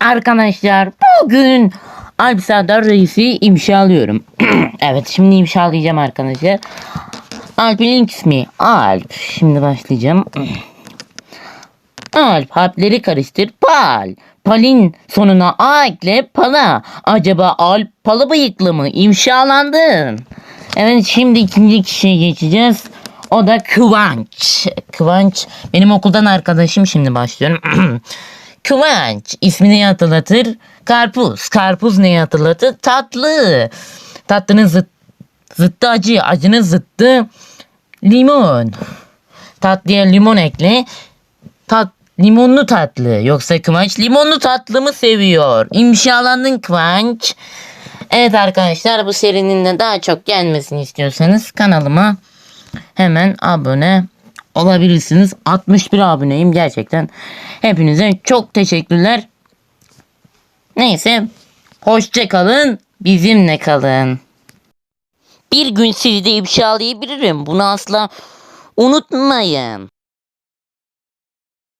Arkadaşlar bugün Alp Serdar Reis'i imşalıyorum. evet şimdi imşalayacağım arkadaşlar. Alp'in ismi Alp. Şimdi başlayacağım. Alp harfleri karıştır. Pal. Palin sonuna A ekle pala. Acaba Alp palı bıyıklı mı? İmşalandın. Evet şimdi ikinci kişiye geçeceğiz. O da Kıvanç. Kıvanç benim okuldan arkadaşım şimdi başlıyorum. Kıvanç ismi neyi hatırlatır? Karpuz. Karpuz neyi hatırlatır? Tatlı. Tatlının zıt, zıttı acı. Acının zıttı limon. Tatlıya limon ekle. Tat limonlu tatlı. Yoksa Kıvanç limonlu tatlı mı seviyor? İmşalandın Kıvanç. Evet arkadaşlar bu serinin de daha çok gelmesini istiyorsanız kanalıma hemen abone olabilirsiniz. 61 aboneyim gerçekten. Hepinize çok teşekkürler. Neyse hoşça kalın. Bizimle kalın. Bir gün sizi de ifşalayabilirim. Bunu asla unutmayın.